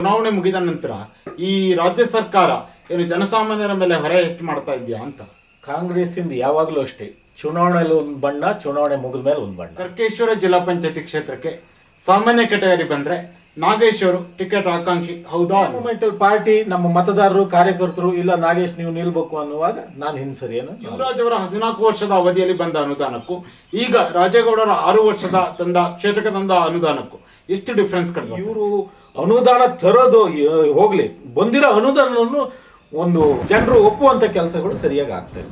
ಚುನಾವಣೆ ಮುಗಿದ ನಂತರ ಈ ರಾಜ್ಯ ಸರ್ಕಾರ ಏನು ಜನಸಾಮಾನ್ಯರ ಮೇಲೆ ಹೊರೆ ಎಷ್ಟು ಮಾಡ್ತಾ ಇದೆಯಾ ಅಂತ? ಕಾಂಗ್ರೆಸ್ಸಿಂದ ಯಾವಾಗಲೂ ಅಷ್ಟೇ. ಚುನಾವಣೆಯಲ್ಲಿ ಒಂದು ಬಣ್ಣ ಚುನಾವಣೆ ಮುಗಿದ ಮೇಲೆ ಒಂದು ಬಣ್ಣ. ಕರ್ಕೇಶ್ವರ ಜಿಲ್ಲಾ ಪಂಚಾಯತಿ ಕ್ಷೇತ್ರಕ್ಕೆ ಸಾಮಾನ್ಯ ಕೆಟಗರಿ ಬಂದ್ರೆ ನಾಗೇಶ್ ಅವರು ಟಿಕೆಟ್ ಆಕಾಂಕ್ಷಿ ಹೌದಾ ಪಾರ್ಟಿ ನಮ್ಮ ಮತದಾರರು ಕಾರ್ಯಕರ್ತರು ಇಲ್ಲ ನಾಗೇಶ್ ನೀವು ನಿಲ್ಬೇಕು ಅನ್ನುವಾಗ ನಾನು ಹಿಂಸರಿಯನ್ನು ಯುವರಾಜ್ ಅವರ ಹದಿನಾಲ್ಕು ವರ್ಷದ ಅವಧಿಯಲ್ಲಿ ಬಂದ ಅನುದಾನಕ್ಕೂ ಈಗ ರಾಜೇಗೌಡರ ಆರು ವರ್ಷದ ತಂದ ಕ್ಷೇತ್ರಕ್ಕೆ ತಂದ ಅನುದಾನಕ್ಕೂ ಎಷ್ಟು ಡಿಫ್ರೆನ್ಸ್ ಕಂಡು ಇವರು ಅನುದಾನ ತರೋದು ಹೋಗಲಿ. ಬಂದಿರೋ ಅನುದಾನವನ್ನು ಒಂದು ಜನರು ಒಪ್ಪುವಂತ ಕೆಲಸಗಳು ಸರಿಯಾಗಿ ಆಗ್ತವೆ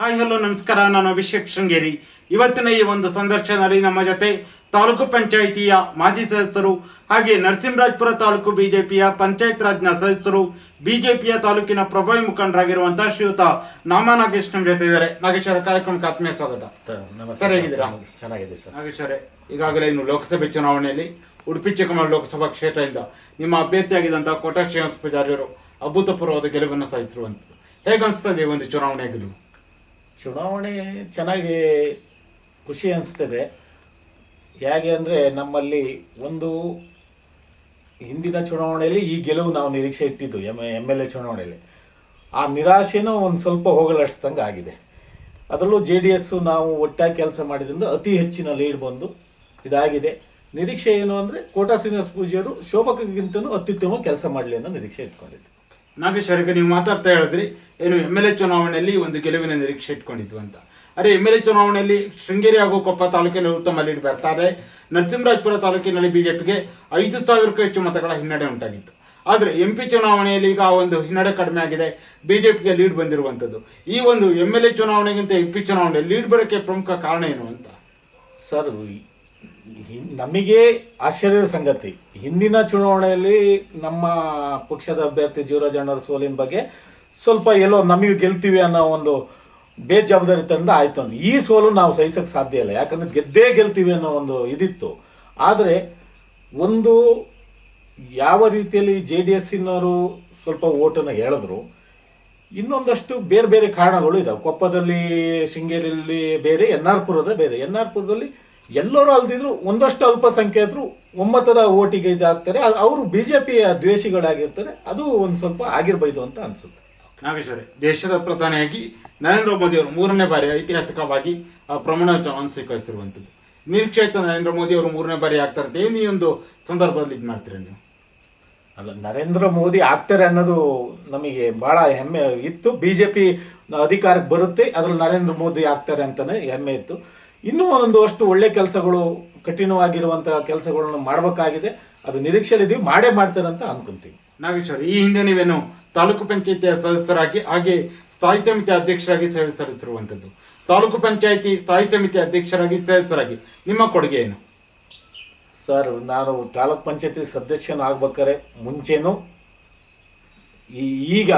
ಹಾಯ್ ಹಲೋ ನಮಸ್ಕಾರ. ನಾನು ಅಭಿಷೇಕ್ ಶೃಂಗೇರಿ. ಇವತ್ತಿನ ಈ ಒಂದು ಸಂದರ್ಶನದಲ್ಲಿ ನಮ್ಮ ಜೊತೆ ತಾಲೂಕು ಪಂಚಾಯಿತಿಯ ಮಾಜಿ ಸದಸ್ಯರು ಹಾಗೆ ನರಸಿಂಹರಾಜ್ಪುರ ತಾಲೂಕು ಬಿಜೆಪಿಯ ಪಂಚಾಯತ್ ರಾಜ್ನ ಸದಸ್ಯರು ಬಿಜೆಪಿಯ ತಾಲೂಕಿನ ಪ್ರಭಾವಿ ಮುಖಂಡರಾಗಿರುವಂತಹ ಶ್ರೀಯುತ ನಾಮ ನಾಗೇಶ್ ನಮ್ಮ ಜೊತೆ ಇದ್ದಾರೆ. ನಾಗೇಶ್ವರ ಕಾರ್ಯಕ್ರಮಕ್ಕೆ ಆತ್ಮೀಯ ಸ್ವಾಗತ. ಸರ್, ಹೇಗಿದ್ದೀರಾ? ಚೆನ್ನಾಗಿದೆ ಸರ್. ನಾಗೇಶ್ವರೇ ಈಗಾಗಲೇ ಇನ್ನು ಲೋಕಸಭೆ ಚುನಾವಣೆಯಲ್ಲಿ ಉಡುಪಿ ಚಿಕ್ಕಮಗಳೂರು ಲೋಕಸಭಾ ಕ್ಷೇತ್ರದಿಂದ ನಿಮ್ಮ ಅಭ್ಯರ್ಥಿಯಾಗಿದ್ದಂಥ ಕೋಟ ಶ್ರೀನಿವಾಸ ಪೂಜಾರಿಯವರು ಅಭೂತಪೂರ್ವವಾದ ಗೆಲುವನ್ನು ಸಾಧಿಸಿರುವಂಥದ್ದು. ಹೇಗೆ ಅನಿಸ್ತದೆ ಈ ಒಂದು ಚುನಾವಣೆ ಗೆಲುವು? ಚುನಾವಣೆ ಚೆನ್ನಾಗಿ ಖುಷಿ ಅನಿಸ್ತದೆ. ಹೇಗೆ ಅಂದರೆ ನಮ್ಮಲ್ಲಿ ಒಂದು ಹಿಂದಿನ ಚುನಾವಣೆಯಲ್ಲಿ ಈ ಗೆಲುವು ನಾವು ನಿರೀಕ್ಷೆ ಇಟ್ಟಿದ್ದು ಎಂ ಎಂ ಎಲ್ ಎ ಚುನಾವಣೆಯಲ್ಲಿ. ಆ ನಿರಾಶೆನೂ ಒಂದು ಸ್ವಲ್ಪ ಹೋಗಲಾಡಿಸ್ದಂಗೆ ಆಗಿದೆ. ಅದರಲ್ಲೂ ಜೆ ಡಿ ಎಸ್ಸು ನಾವು ಒಟ್ಟಾಗಿ ಕೆಲಸ ಮಾಡಿದ್ರಿಂದ ಅತಿ ಹೆಚ್ಚಿನ ಲೀಡ್ ಬಂದು ಇದಾಗಿದೆ. ನಿರೀಕ್ಷೆ ಏನು ಅಂದರೆ ಕೋಟಾ ಶ್ರೀನಿವಾಸ ಪೂಜೆಯವರು ಶೋಭಕಗಿಂತಲೂ ಅತ್ಯುತ್ತಮ ಕೆಲಸ ಮಾಡಲಿ ಅನ್ನೋ ನಿರೀಕ್ಷೆ ಇಟ್ಕೊಂಡಿದ್ದು ನಾಗೇಶ್ ಅವರಿಗೆ ನೀವು ಮಾತಾಡ್ತಾ ಹೇಳಿದ್ರಿ ಏನು ಎಂ ಎಲ್ ಎ ಚುನಾವಣೆಯಲ್ಲಿ ಒಂದು ಗೆಲುವಿನ ನಿರೀಕ್ಷೆ ಇಟ್ಕೊಂಡಿದ್ವು ಅಂತ. ಅರೆ ಎಂ ಎಲ್ ಎ ಚುನಾವಣೆಯಲ್ಲಿ ಶೃಂಗೇರಿ ಹಾಗೂ ಕೊಪ್ಪ ತಾಲೂಕಿನಲ್ಲಿ ಉತ್ತಮ ಲೀಡ್ ಬರ್ತಾರೆ ನರಸಿಂಹರಾಜಪುರ ತಾಲೂಕಿನಲ್ಲಿ ಬಿಜೆಪಿಗೆ ಐದು ಸಾವಿರಕ್ಕೂ ಹೆಚ್ಚು ಮತಗಳ ಹಿನ್ನಡೆ ಉಂಟಾಗಿತ್ತು. ಆದರೆ ಎಂ ಪಿ ಚುನಾವಣೆಯಲ್ಲಿ ಈಗ ಆ ಒಂದು ಹಿನ್ನಡೆ ಕಡಿಮೆ ಆಗಿದೆ. ಬಿಜೆಪಿಗೆ ಲೀಡ್ ಬಂದಿರುವಂಥದ್ದು. ಈ ಒಂದು ಎಂ ಎಲ್ ಎ ಚುನಾವಣೆಗಿಂತ ಎಂ ಪಿ ಚುನಾವಣೆ ಲೀಡ್ ಬರೋಕ್ಕೆ ಪ್ರಮುಖ ಕಾರಣ ಏನು ಅಂತ? ಸರ್ ನಮಗೆ ಆಶ್ಚರ್ಯದ ಸಂಗತಿ. ಹಿಂದಿನ ಚುನಾವಣೆಯಲ್ಲಿ ನಮ್ಮ ಪಕ್ಷದ ಅಭ್ಯರ್ಥಿ ಜೀವರಾಜ್ ಅಣ್ಣವ್ರ ಸೋಲಿನ ಬಗ್ಗೆ ಸ್ವಲ್ಪ ಎಲ್ಲೋ ನಮಗೆ ಗೆಲ್ತೀವಿ ಅನ್ನೋ ಒಂದು ಬೇಜವಾಬ್ದಾರಿ ತಂದ ಆಯ್ತು ಈ ಸೋಲು ನಾವು ಸಹಿಸಕ್ಕೆ ಸಾಧ್ಯ ಇಲ್ಲ. ಯಾಕಂದ್ರೆ ಗೆದ್ದೇ ಗೆಲ್ತೀವಿ ಅನ್ನೋ ಒಂದು ಇದಿತ್ತು. ಆದರೆ ಒಂದು ಯಾವ ರೀತಿಯಲ್ಲಿ ಜೆ ಡಿ ಎಸ್ಸಿನವರು ಸ್ವಲ್ಪ ಓಟನ್ನು ಹೇಳಿದ್ರು, ಇನ್ನೊಂದಷ್ಟು ಬೇರೆ ಬೇರೆ ಕಾರಣಗಳು ಇದಾವೆ. ಕೊಪ್ಪದಲ್ಲಿ, ಶೃಂಗೇರಿಯಲ್ಲಿ ಬೇರೆ, ಎನ್ ಆರ್ ಪುರದ ಬೇರೆ. ಎನ್ ಆರ್ ಪುರದಲ್ಲಿ ಎಲ್ಲರೂ ಅಲ್ದಿದ್ರು ಒಂದಷ್ಟು ಅಲ್ಪಸಂಖ್ಯಾತರು ಒಮ್ಮತದ ಓಟಿಗೆ ಇದಾಗ್ತಾರೆ. ಅವರು ಬಿ ಜೆ ಪಿಯ ದ್ವೇಷಿಗಳಾಗಿರ್ತಾರೆ. ಅದು ಒಂದು ಸ್ವಲ್ಪ ಆಗಿರ್ಬೋದು ಅಂತ ಅನ್ಸುತ್ತೆ. ನಾಗೇಶ್ವರಿ ದೇಶದ ಪ್ರಧಾನಿಯಾಗಿ ನರೇಂದ್ರ ಮೋದಿ ಅವರು ಮೂರನೇ ಬಾರಿ ಐತಿಹಾಸಿಕವಾಗಿ ಪ್ರಮಾಣ ವಚನವನ್ನು ಸ್ವೀಕರಿಸಿರುವಂಥದ್ದು. ನಿರೀಕ್ಷೆ ಇತ್ತು ನರೇಂದ್ರ ಮೋದಿ ಅವರು ಮೂರನೇ ಬಾರಿ ಆಗ್ತಾರೆ ಅಂತ ಏನು ಈ ಒಂದು ಸಂದರ್ಭದಲ್ಲಿ ಇದು ಮಾಡ್ತೀರಾ ನೀವು? ಅಲ್ಲ ನರೇಂದ್ರ ಮೋದಿ ಆಗ್ತಾರೆ ಅನ್ನೋದು ನಮಗೆ ಬಹಳ ಹೆಮ್ಮೆ ಇತ್ತು. ಬಿ ಜೆ ಪಿ ಅಧಿಕಾರಕ್ಕೆ ಬರುತ್ತೆ. ಅದ್ರಲ್ಲಿ ನರೇಂದ್ರ ಮೋದಿ ಆಗ್ತಾರೆ ಅಂತಾನೆ ಹೆಮ್ಮೆ ಇತ್ತು. ಇನ್ನೂ ಒಂದೊಂದು ಅಷ್ಟು ಒಳ್ಳೆ ಕೆಲಸಗಳು ಕಠಿಣವಾಗಿರುವಂತಹ ಕೆಲಸಗಳನ್ನು ಮಾಡಬೇಕಾಗಿದೆ. ಅದು ನಿರೀಕ್ಷೆಯಲ್ಲಿದ್ದೀವಿ ಮಾಡೇ ಮಾಡ್ತಾರೆ ಅಂತ ಅನ್ಕೊಂತೀವಿ. ನಾಗೇಶ್ ಅವರೇ ಈ ಹಿಂದೆ ನೀವೇನು ತಾಲೂಕು ಪಂಚಾಯತಿಯ ಸದಸ್ಯರಾಗಿ ಹಾಗೆ ಸ್ಥಾಯಿ ಸಮಿತಿ ಅಧ್ಯಕ್ಷರಾಗಿ ಸೇವೆ ಸಲ್ಲಿಸಿರುವಂಥದ್ದು ತಾಲೂಕು ಪಂಚಾಯತಿ ಸ್ಥಾಯಿ ಸಮಿತಿ ಅಧ್ಯಕ್ಷರಾಗಿ ಸದಸ್ಯರಾಗಿ ನಿಮ್ಮ ಕೊಡುಗೆ ಏನು? ಸರ್ ನಾನು ತಾಲೂಕ್ ಪಂಚಾಯತಿ ಸದಸ್ಯನಾಗ್ಬೇಕಾದ್ರೆ ಮುಂಚೆನೂ ಈಗ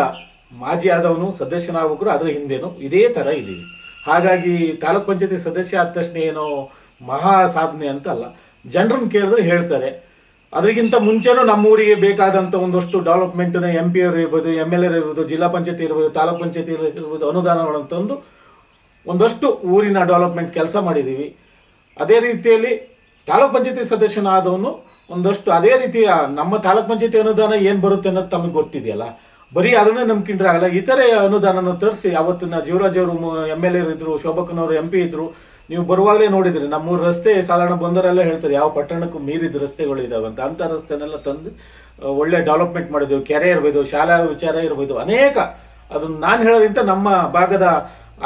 ಮಾಜಿ ಆದವನು ಸದಸ್ಯನಾಗಬೇಕು ಅದ್ರ ಹಿಂದೆನೂ ಇದೇ ಥರ ಇದ್ದೀವಿ. ಹಾಗಾಗಿ ತಾಲೂಕ್ ಪಂಚಾಯತಿ ಸದಸ್ಯ ಆದ ತಕ್ಷಣ ಏನೋ ಮಹಾ ಸಾಧನೆ ಅಂತ ಅಲ್ಲ. ಜನರನ್ನು ಕೇಳಿದ್ರೆ ಹೇಳ್ತಾರೆ. ಅದಕ್ಕಿಂತ ಮುಂಚೆನೂ ನಮ್ಮೂರಿಗೆ ಬೇಕಾದಂಥ ಒಂದಷ್ಟು ಡೆವಲಪ್ಮೆಂಟ್ನ ಎಂ ಪಿ ಅವರು ಇರ್ಬೋದು ಎಂ ಎಲ್ ಎರ್ ಇರ್ಬೋದು, ಜಿಲ್ಲಾ ಪಂಚಾಯತಿ ಇರ್ಬೋದು, ತಾಲೂಕ್ ಪಂಚಾಯತಿ ಇರ್ಬೋದು ಅನುದಾನಗಳನ್ನು ಒಂದು ಒಂದಷ್ಟು ಊರಿನ ಡೆವಲಪ್ಮೆಂಟ್ ಕೆಲಸ ಮಾಡಿದ್ದೀವಿ ಅದೇ ರೀತಿಯಲ್ಲಿ ತಾಲೂಕ್ ಪಂಚಾಯತಿ ಸದಸ್ಯನಾದವನು ಒಂದಷ್ಟು ಅದೇ ರೀತಿಯ ನಮ್ಮ ತಾಲೂಕ್ ಪಂಚಾಯತಿ ಅನುದಾನ ಏನು ಬರುತ್ತೆ ಅನ್ನೋದು ತಮಗೆ ಗೊತ್ತಿದೆಯಲ್ಲ. ಬರೀ ಅದನ್ನೇ ನಂಬಿಕೊಂಡ್ರೆ ಆಗಲ್ಲ. ಇತರೆ ಅನುದಾನನ ತರಿಸಿ ಅವತ್ತಿನ ಜೀವರಾಜ್ ಅವರು ಎಂ ಎಲ್ ಎರು ಇದ್ರು ಶೋಭಕ್ಕನವರು ಎಂ ಪಿ ಇದ್ರು, ನೀವು ಬರುವಾಗಲೇ ನೋಡಿದ್ರಿ ನಮ್ಮೂರು ರಸ್ತೆ ಸಾಧಾರಣ ಬಂದರೆಲ್ಲ ಹೇಳ್ತಾರೆ, ಯಾವ ಪಟ್ಟಣಕ್ಕೂ ಮೀರಿದ ರಸ್ತೆಗಳು ಇದಾವೆ ಅಂತ. ಅಂಥ ರಸ್ತೆನೆಲ್ಲ ತಂದು ಒಳ್ಳೆ ಡೆವಲಪ್ಮೆಂಟ್ ಮಾಡಿದ್ವಿ, ಕೆರೆ ಇರ್ಬೋದು, ಶಾಲಾ ವಿಚಾರ ಇರ್ಬೋದು, ಅನೇಕ. ಅದನ್ನು ನಾನು ಹೇಳೋದಿಂತ ನಮ್ಮ ಭಾಗದ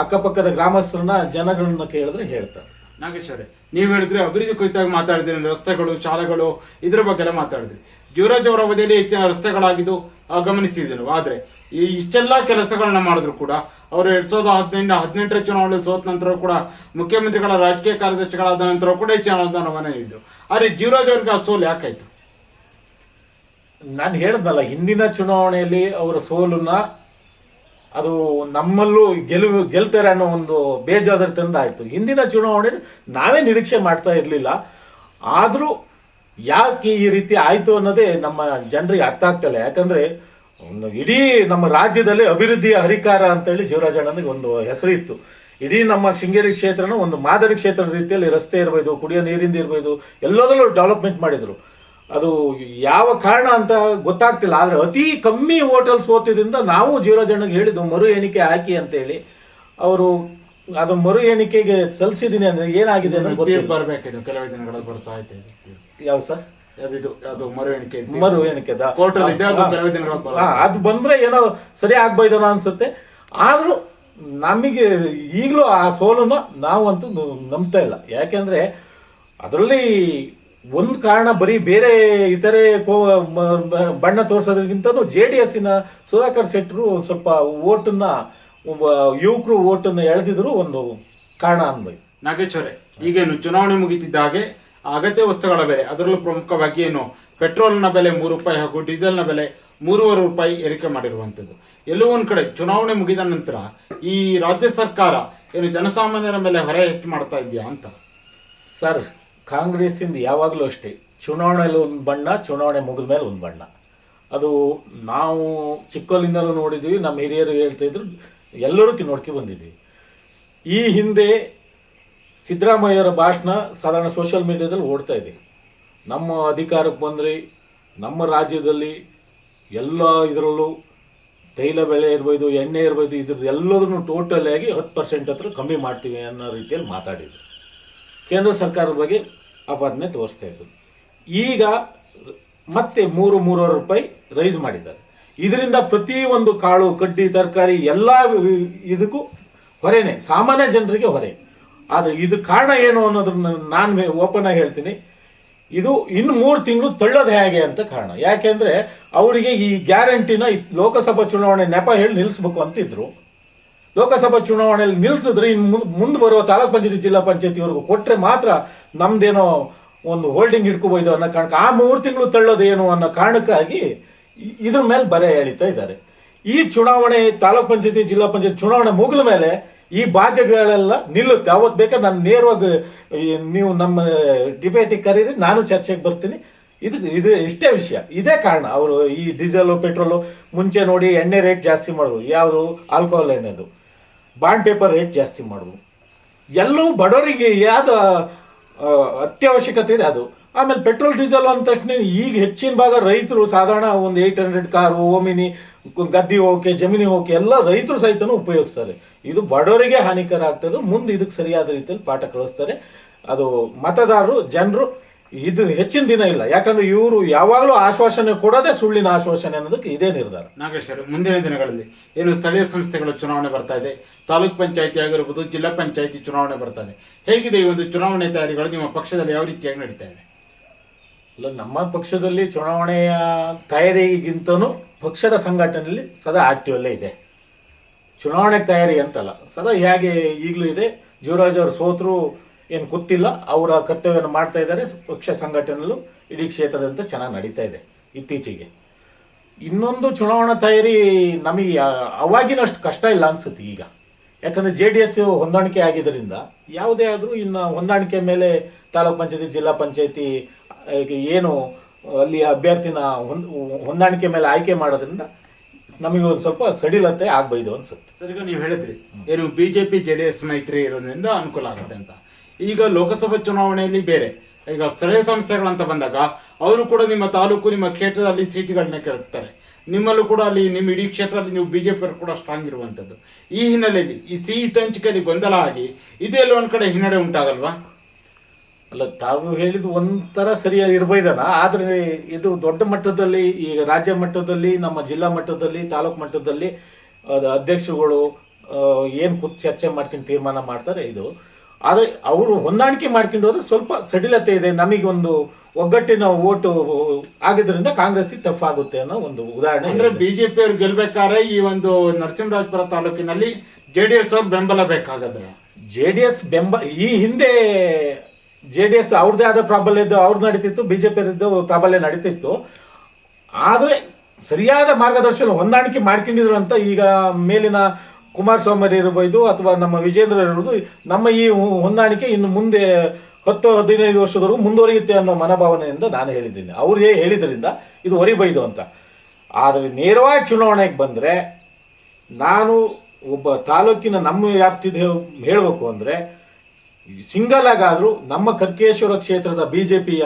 ಅಕ್ಕಪಕ್ಕದ ಗ್ರಾಮಸ್ಥರನ್ನ ಜನಗಳನ್ನ ಕೇಳಿದ್ರೆ ಹೇಳ್ತಾರೆ. ನಾಗೇಶ್ವರ ನೀವು ಹೇಳಿದ್ರೆ ಅಭಿವೃದ್ಧಿ ಕುರಿತಾಗಿ ಮಾತಾಡಿದ್ರಿ ರಸ್ತೆಗಳು, ಶಾಲೆಗಳು, ಇದ್ರ ಬಗ್ಗೆ ಎಲ್ಲ ಮಾತಾಡಿದ್ರಿ. ಜೀವರಾಜ್ ಅವರ ಅವಧಿಯಲ್ಲಿ ಹೆಚ್ಚಿನ ರಸ್ತೆಗಳಾಗಿದ್ದು ಗಮನಿಸಿದೆನು ಆದರೆ ಈ ಇಷ್ಟೆಲ್ಲ ಕೆಲಸಗಳನ್ನ ಮಾಡಿದ್ರು ಕೂಡ ಅವರು ಎರಡ್ ಸಾವಿರದ ಹದಿನೆಂಟು ಹದಿನೆಂಟರ ಚುನಾವಣೆ ಸೋತ ನಂತರ ಕೂಡ ಮುಖ್ಯಮಂತ್ರಿಗಳ ರಾಜಕೀಯ ಕಾರ್ಯದರ್ಶಿಗಳಾದ ನಂತರ ಕೂಡ ಹೆಚ್ಚಿನ ಅನುದಾನವನ್ನು ನೀಡಿದ್ರು ಆದರೆ ಜೀವರಾಜ್ ಅವರಿಗೆ ಆ ಸೋಲು ಯಾಕಾಯ್ತು? ನಾನು ಹೇಳಿದ್ನಲ್ಲ ಹಿಂದಿನ ಚುನಾವಣೆಯಲ್ಲಿ ಅವರ ಸೋಲನ್ನ ಅದು ನಮ್ಮಲ್ಲೂ ಗೆಲುವು, ಗೆಲ್ತಾರೆ ಅನ್ನೋ ಒಂದು ಬೇಜಾದ್ರತೆಯಿಂದ ಆಯಿತು ಹಿಂದಿನ ಚುನಾವಣೆ ನಾವೇ ನಿರೀಕ್ಷೆ ಮಾಡ್ತಾ ಇರಲಿಲ್ಲ. ಆದರೂ ಯಾಕೆ ಈ ರೀತಿ ಆಯಿತು ಅನ್ನೋದೇ ನಮ್ಮ ಜನರಿಗೆ ಅರ್ಥ ಆಗ್ತಲ್ಲ. ಯಾಕಂದರೆ ಇಡೀ ನಮ್ಮ ರಾಜ್ಯದಲ್ಲಿ ಅಭಿವೃದ್ಧಿಯ ಹರಿಕಾರ ಅಂತೇಳಿ ಜೀವರಾಜಣ್ಣನಿಗೆ ಒಂದು ಹೆಸರು ಇತ್ತು. ಇಡೀ ನಮ್ಮ ಶೃಂಗೇರಿ ಕ್ಷೇತ್ರನ ಒಂದು ಮಾದರಿ ಕ್ಷೇತ್ರದ ರೀತಿಯಲ್ಲಿ ರಸ್ತೆ ಇರ್ಬೋದು ಕುಡಿಯೋ ನೀರಿಂದ ಇರ್ಬೋದು ಎಲ್ಲದರಲ್ಲೂ ಡೆವಲಪ್ಮೆಂಟ್ ಮಾಡಿದರು. ಅದು ಯಾವ ಕಾರಣ ಅಂತ ಗೊತ್ತಾಗ್ತಿಲ್ಲ. ಆದ್ರೆ ಅತಿ ಕಮ್ಮಿ ಹೋಟೆಲ್ಸ್ ಓದಿದ್ರಿಂದ ನಾವು ಜೀವರಾಜಣ್ಣಗೆ ಹೇಳಿದ್ದು ಹೇಳಿದ್ವು ಮರು ಎಣಿಕೆ ಹಾಕಿ ಅಂತೇಳಿ. ಅವರು ಅದು ಮರು ಎಣಿಕೆಗೆ ಸಲ್ಲಿಸಿದ್ದೀನಿ ಅಂದರೆ ಏನಾಗಿದೆ ಅನ್ನೋದು ಬರ್ಬೇಕಿದು ಕೆಲವೇ ದಿನಗಳ ಬರ್ತಾ ಆಯ್ತು ಇದು. ಯಾವ ಸರ್? ಮರು ಎಣಿಕೆ. ಮರು ಇದೆ, ಅದು ಕೆಲವೇ ದಿನಗಳ ಬರೋ ಹಾ, ಅದು ಬಂದ್ರೆ ಏನೋ ಸರಿ ಆಗ್ಬೋದೇನೋ ಅನ್ಸುತ್ತೆ. ಆದ್ರೂ ನಮಗೆ ಈಗಲೂ ಆ ಸೋಲನ್ನು ನಾವಂತೂ ಅಂತೂ ನಂಬ್ತಾ ಇಲ್ಲ. ಯಾಕೆಂದ್ರೆ ಅದರಲ್ಲಿ ಒಂದು ಕಾರಣ ಬರೀ ಬೇರೆ ಇತರೆ ಕೋ ಮ- ಬ- ಬಣ್ಣ ತೋರಿಸೋದಕ್ಕಿಂತನೂ ಜೆ ಡಿ ಎಸ್ಸಿನ ಸುಧಾಕರ್ ಶೆಟ್ಟರು ಸ್ವಲ್ಪ ಓಟನ್ನ ಒಬ್ಬ ಯುವಕರು ಓಟನ್ನು ಎಳೆದಿದ್ರು ಒಂದು ಕಾರಣ ಅನ್ಬೋದು ನಾಗೇಶ್ವರೇ ಈಗೇನು ಚುನಾವಣೆ ಮುಗಿತಿದ್ದ ಹಾಗೆ ಅಗತ್ಯ ವಸ್ತುಗಳ ಬೆಲೆ, ಅದರಲ್ಲೂ ಪ್ರಮುಖವಾಗಿ ಏನು? ಪೆಟ್ರೋಲ್ನ ಬೆಲೆ ಮೂರು ರೂಪಾಯಿ ಹಾಗೂ ಡೀಸೆಲ್ನ ಬೆಲೆ ಮೂರುವರೆ ರೂಪಾಯಿ ಏರಿಕೆ ಮಾಡಿರುವಂಥದ್ದು. ಎಲ್ಲೋ ಒಂದು ಕಡೆ ಚುನಾವಣೆ ಮುಗಿದ ನಂತರ ಈ ರಾಜ್ಯ ಸರ್ಕಾರ ಏನು ಜನಸಾಮಾನ್ಯರ ಮೇಲೆ ಹೊರೆ ಹೆಚ್ಚು ಮಾಡ್ತಾ ಇದೆಯಾ ಅಂತ? ಸರ್, ಕಾಂಗ್ರೆಸ್ಸಿಂದ ಯಾವಾಗಲೂ ಅಷ್ಟೇ. ಚುನಾವಣೆಯಲ್ಲಿ ಒಂದು ಬಣ್ಣ, ಚುನಾವಣೆ ಮುಗಿದ ಮೇಲೆ ಒಂದು ಬಣ್ಣ. ಅದು ನಾವು ಚಿಕ್ಕಲ್ಲಿಂದಲೂ ನೋಡಿದ್ದೀವಿ ನಮ್ಮ ಹಿರಿಯರು ಹೇಳ್ತಾ ಇದ್ರು, ಎಲ್ಲರೂ ನೋಡ್ಕೊ ಬಂದಿದ್ದೀವಿ ಈ ಹಿಂದೆ ಸಿದ್ದರಾಮಯ್ಯರ ಭಾಷಣ ಸಾಧಾರಣ ಸೋಷಿಯಲ್ ಮೀಡಿಯಾದಲ್ಲಿ ಓಡ್ತಾ ಇದೆ. ನಮ್ಮ ಅಧಿಕಾರಕ್ಕೆ ಬಂದರೆ, ನಮ್ಮ ರಾಜ್ಯದಲ್ಲಿ ಎಲ್ಲ ಇದರಲ್ಲೂ ತೈಲ ಬೆಳೆ ಇರ್ಬೋದು, ಎಣ್ಣೆ ಇರ್ಬೋದು, ಇದ್ರದ್ದು ಎಲ್ಲದನ್ನು ಟೋಟಲ್ ಆಗಿ ಹತ್ತು ಪರ್ಸೆಂಟ್ ಹತ್ರ ಕಮ್ಮಿ ಮಾಡ್ತೀವಿ ಅನ್ನೋ ರೀತಿಯಲ್ಲಿ ಮಾತಾಡಿದ್ರು. ಕೇಂದ್ರ ಸರ್ಕಾರದ ಬಗ್ಗೆ ಅಪಾದನೆ ತೋರಿಸ್ತಾ ಇದ್ರು. ಈಗ ಮತ್ತೆ ಮೂರು, ಮೂರುವರೆ ರೂಪಾಯಿ ರೈಸ್ ಮಾಡಿದ್ದಾರೆ. ಇದರಿಂದ ಪ್ರತಿ ಒಂದು ಕಾಳು, ಕಡ್ಡಿ, ತರಕಾರಿ, ಎಲ್ಲ ಇದಕ್ಕೂ ಹೊರೆನೆ, ಸಾಮಾನ್ಯ ಜನರಿಗೆ ಹೊರೆ. ಆದರೆ ಇದು ಕಾರಣ ಏನು ಅನ್ನೋದನ್ನ ನಾನು ಓಪನ್ ಆಗಿ ಹೇಳ್ತೀನಿ. ಇದು ಇನ್ನು ಮೂರು ತಿಂಗಳು ತಳ್ಳೋದು ಹೇಗೆ ಅಂತ ಕಾರಣ. ಯಾಕೆಂದ್ರೆ ಅವರಿಗೆ ಈ ಗ್ಯಾರಂಟಿನ ಲೋಕಸಭಾ ಚುನಾವಣೆ ನೆಪ ಹೇಳಿ ನಿಲ್ಲಿಸ್ಬೇಕು ಅಂತಿದ್ರು. ಲೋಕಸಭಾ ಚುನಾವಣೆಯಲ್ಲಿ ನಿಲ್ಸಿದ್ರೆ ಇನ್ನು ಮುಂದೆ ಬರುವ ತಾಲೂಕ್ ಪಂಚಾಯತಿ, ಜಿಲ್ಲಾ ಪಂಚಾಯತಿವರೆಗೂ ಕೊಟ್ರೆ ಮಾತ್ರ ನಮ್ದೇನೋ ಒಂದು ಹೋಲ್ಡಿಂಗ್ ಇಟ್ಕೋಬೋದು ಅನ್ನೋ ಕಾರಣಕ್ಕೆ ಆ ಮೂರು ತಿಂಗಳು ತಳ್ಳೋದೇನು ಅನ್ನೋ ಕಾರಣಕ್ಕಾಗಿ ಇದ್ರ ಮೇಲೆ ಬರೆ ಎಳಿತಾ ಇದ್ದಾರೆ. ಈ ಚುನಾವಣೆ ತಾಲೂಕ್ ಪಂಚಾಯತಿ, ಜಿಲ್ಲಾ ಪಂಚಾಯತ್ ಚುನಾವಣೆ ಮುಗಿದ ಮೇಲೆ ಈ ಭಾಗ್ಯಗಳೆಲ್ಲ ನಿಲ್ಲುತ್ತೆ. ಅವತ್ತು ಬೇಕಾದ್ರೆ ನಾನು ನೇರವಾಗಿ ನೀವು ನಮ್ಮ ಡಿಬೇಟಿಗೆ ಕರೀರಿ, ನಾನು ಚರ್ಚೆಗೆ ಬರ್ತೀನಿ. ಇದು ಇದು ಇಷ್ಟೇ ವಿಷಯ. ಇದೇ ಕಾರಣ ಅವರು ಈ ಡೀಸೆಲ್ ಪೆಟ್ರೋಲು ಮುಂಚೆ ನೋಡಿ ಎಣ್ಣೆ ರೇಟ್ ಜಾಸ್ತಿ ಮಾಡೋದು. ಯಾವುದು? ಆಲ್ಕೋಹಾಲ್ ಎಣ್ಣೆದು. ಬಾಂಡ್ ಪೇಪರ್ ರೇಟ್ ಜಾಸ್ತಿ ಮಾಡೋದು. ಎಲ್ಲವೂ ಬಡವರಿಗೆ ಯಾವ್ದು ಅತ್ಯವಶ್ಯಕತೆ ಇದೆ ಅದು. ಆಮೇಲೆ ಪೆಟ್ರೋಲ್ ಡೀಸೆಲ್ ಅಂದ ತಕ್ಷಣ ಈಗ ಹೆಚ್ಚಿನ ಭಾಗ ರೈತರು ಸಾಧಾರಣ ಒಂದು ಏಯ್ಟ್ ಹಂಡ್ರೆಡ್ ಕಾರು, ಓಮಿನಿ, ಗದ್ದೆ ಹೋಕೆ, ಜಮೀನಿ ಹೋಕೆ ಎಲ್ಲ ರೈತರು ಸಹಿತನೂ ಉಪಯೋಗಿಸ್ತಾರೆ. ಇದು ಬಡವರಿಗೆ ಹಾನಿಕರ ಆಗ್ತದೆ. ಮುಂದೆ ಇದಕ್ಕೆ ಸರಿಯಾದ ರೀತಿಯಲ್ಲಿ ಪಾಠ ಕಳಿಸ್ತಾರೆ. ಅದು ಮತದಾರರು ಜನರು ಇದು ಹೆಚ್ಚಿನ ದಿನ ಇಲ್ಲ. ಯಾಕಂದ್ರೆ ಇವರು ಯಾವಾಗಲೂ ಆಶ್ವಾಸನೆ ಕೊಡೋದೇ ಸುಳ್ಳಿನ ಆಶ್ವಾಸನೆ ಅನ್ನೋದಕ್ಕೆ ಇದೇ ನಿರ್ಧಾರ. ನಾಗೇಶ್ವರ ಮುಂದಿನ ದಿನಗಳಲ್ಲಿ ಏನು ಸ್ಥಳೀಯ ಸಂಸ್ಥೆಗಳ ಚುನಾವಣೆ ಬರ್ತಾ ಇದೆ ತಾಲೂಕ್ ಪಂಚಾಯತಿ ಆಗಿರ್ಬೋದು ಜಿಲ್ಲಾ ಪಂಚಾಯತಿ ಚುನಾವಣೆ ಬರ್ತಾ ಇದೆ ಹೇಗಿದೆ ಈ ಒಂದು ಚುನಾವಣೆ ತಯಾರಿಗಳು? ನಿಮ್ಮ ಪಕ್ಷದಲ್ಲಿ ಯಾವ ರೀತಿಯಾಗಿ ನಡೀತಾ ಇದೆ? ಇಲ್ಲ ನಮ್ಮ ಪಕ್ಷದಲ್ಲಿ ಚುನಾವಣೆಯ ತಯಾರಿಗಿಂತನೂ ಪಕ್ಷದ ಸಂಘಟನೆಯಲ್ಲಿ ಸದಾ ಆಕ್ಟಿವಲ್ಲೇ ಇದೆ. ಚುನಾವಣೆ ತಯಾರಿ ಅಂತಲ್ಲ. ಸದಾ ಹೇಗೆ ಈಗಲೂ ಇದೆ. ಜೀವರಾಜ್ ಅವರು ಸೋತರು ಏನು ಗೊತ್ತಿಲ್ಲ. ಅವರ ಕರ್ತವ್ಯವನ್ನು ಮಾಡ್ತಾ ಇದ್ದಾರೆ. ಪಕ್ಷ ಸಂಘಟನೆಯಲ್ಲೂ ಇಡೀ ಕ್ಷೇತ್ರದಂತೆ ಚೆನ್ನಾಗಿ ನಡೀತಾ ಇದೆ ಇತ್ತೀಚೆಗೆ. ಇನ್ನೊಂದು ಚುನಾವಣಾ ತಯಾರಿ ನಮಗೆ ಅವಾಗಿನಷ್ಟು ಕಷ್ಟ ಇಲ್ಲ ಅನ್ಸುತ್ತೆ ಈಗ. ಯಾಕಂದ್ರೆ ಜೆ ಡಿ ಎಸ್ ಹೊಂದಾಣಿಕೆ ಆಗಿದ್ದರಿಂದ ಯಾವುದೇ ಆದರೂ ಇನ್ನು ಹೊಂದಾಣಿಕೆ ಮೇಲೆ ತಾಲೂಕ್ ಪಂಚಾಯತಿ, ಜಿಲ್ಲಾ ಪಂಚಾಯತಿ ಏನು ಅಲ್ಲಿ ಅಭ್ಯರ್ಥಿನ ಹೊಂದ್, ಹೊಂದಾಣಿಕೆ ಮೇಲೆ ಆಯ್ಕೆ ಮಾಡೋದ್ರಿಂದ ನಮಗೆ ಒಂದು ಸ್ವಲ್ಪ ಸಡಿಲತೆ ಆಗ್ಬೋದು ಅನ್ಸುತ್ತೆ. ಸರ್, ಈಗ ನೀವು ಹೇಳಿದ್ರಿ, ಏನು ಬಿಜೆಪಿ ಜೆ ಡಿ ಎಸ್ ಮೈತ್ರಿ ಇರೋದ್ರಿಂದ ಅನುಕೂಲ ಆಗುತ್ತೆ ಅಂತ. ಈಗ ಲೋಕಸಭಾ ಚುನಾವಣೆಯಲ್ಲಿ ಬೇರೆ. ಈಗ ಸ್ಥಳೀಯ ಸಂಸ್ಥೆಗಳಂತ ಬಂದಾಗ, ಅವರು ಕೂಡ ನಿಮ್ಮ ತಾಲೂಕು, ನಿಮ್ಮ ಕ್ಷೇತ್ರದಲ್ಲಿ ಸೀಟುಗಳನ್ನ ಕೇಳ್ತಾರೆ. ನಿಮ್ಮಲ್ಲೂ ಕೂಡ ಅಲ್ಲಿ, ನಿಮ್ಮ ಇಡೀ ಕ್ಷೇತ್ರದಲ್ಲಿ ನೀವು ಬಿಜೆಪಿ ಕೂಡ ಸ್ಟ್ರಾಂಗ್ ಇರುವಂಥದ್ದು ಈ ಹಿನ್ನೆಲೆಯಲ್ಲಿ ಈ ಸೀಟ್ ಹಂಚಿಕೆಯಲ್ಲಿ ಗೊಂದಲ ಆಗಿ, ಇದೆಲ್ಲ ಒಂದ್ ಕಡೆ ಹಿನ್ನಡೆ ಉಂಟಾಗಲ್ವಾ? ಅಲ್ಲ ತಾವು ಹೇಳಿದ ಒಂಥರ ಸರಿಯಾಗಿ ಇರ್ಬೋದಲ್ಲ? ಆದರೆ ಇದು ದೊಡ್ಡ ಮಟ್ಟದಲ್ಲಿ ಈಗ ರಾಜ್ಯ ಮಟ್ಟದಲ್ಲಿ ನಮ್ಮ ಜಿಲ್ಲಾ ಮಟ್ಟದಲ್ಲಿ ತಾಲೂಕು ಮಟ್ಟದಲ್ಲಿ ಅಧ್ಯಕ್ಷರುಗಳು ಏನು ಕೂತ್ ಚರ್ಚೆ ಮಾಡ್ಕೊಂಡು ತೀರ್ಮಾನ ಮಾಡ್ತಾರೆ ಇದು. ಆದರೆ ಅವರು ಹೊಂದಾಣಿಕೆ ಮಾಡ್ಕೊಂಡು ಹೋದ್ರೆ ಸ್ವಲ್ಪ ಸಡಿಲತೆ ಇದೆ ನಮಗೆ ಒಂದು ಒಗ್ಗಟ್ಟಿನ ಓಟು ಆಗಿದ್ರಿಂದ ಕಾಂಗ್ರೆಸ್ಗೆ ಟಫ್ ಆಗುತ್ತೆ ಅನ್ನೋ ಒಂದು ಉದಾಹರಣೆ ಅಂದ್ರೆ. ಬಿಜೆಪಿ ಅವ್ರು ಗೆಲ್ಬೇಕಾದ್ರೆ ಈ ಒಂದು ನರಸಿಂಹರಾಜಪುರ ತಾಲೂಕಿನಲ್ಲಿ ಜೆ ಡಿ ಎಸ್ ಅವ್ರ ಬೆಂಬಲ ಬೇಕಾಗದ್ರೆ. ಜೆ ಡಿ ಎಸ್ ಬೆಂಬ ಈ ಹಿಂದೆ ಜೆ ಡಿ ಎಸ್ ಅವ್ರದ್ದೇ ಆದ ಪ್ರಾಬಲ್ಯ ಇದ್ದು ಅವ್ರದ್ದು ನಡೀತಿತ್ತು ಬಿಜೆಪಿ ಪ್ರಾಬಲ್ಯ ನಡೀತಿತ್ತು. ಆದರೆ ಸರಿಯಾದ ಮಾರ್ಗದರ್ಶನ ಹೊಂದಾಣಿಕೆ ಮಾಡ್ಕೊಂಡಿದ್ರು ಅಂತ ಈಗ ಮೇಲಿನ ಕುಮಾರಸ್ವಾಮಿ ಇರ್ಬೋದು ಅಥವಾ ನಮ್ಮ ವಿಜೇಂದ್ರ ಇರ್ಬೋದು, ನಮ್ಮ ಈ ಹೊಂದಾಣಿಕೆ ಇನ್ನು ಮುಂದೆ ಹತ್ತು ಹದಿನೈದು ವರ್ಷದವರೆಗೂ ಮುಂದುವರಿಯುತ್ತೆ ಅನ್ನೋ ಮನೋಭಾವನೆಯಿಂದ ನಾನು ಹೇಳಿದ್ದೀನಿ. ಅವ್ರು ಹೇ- ಹೇಳಿದ್ರಿಂದ ಇದು ಹೊರಿಬೈದು ಅಂತ. ಆದರೆ ನೇರವಾಗಿ ಚುನಾವಣೆಗೆ ಬಂದರೆ ನಾನು ಒಬ್ಬ ತಾಲೂಕಿನ ನಮ್ಮ ವ್ಯಾಪ್ತಿದ ಹೇಳಬೇಕು ಅಂದರೆ ಸಿಂಗಲ್ ಆಗಾದರೂ ನಮ್ಮ ಕರ್ಕೇಶ್ವರ ಕ್ಷೇತ್ರದ ಬಿ ಜೆ ಪಿಯ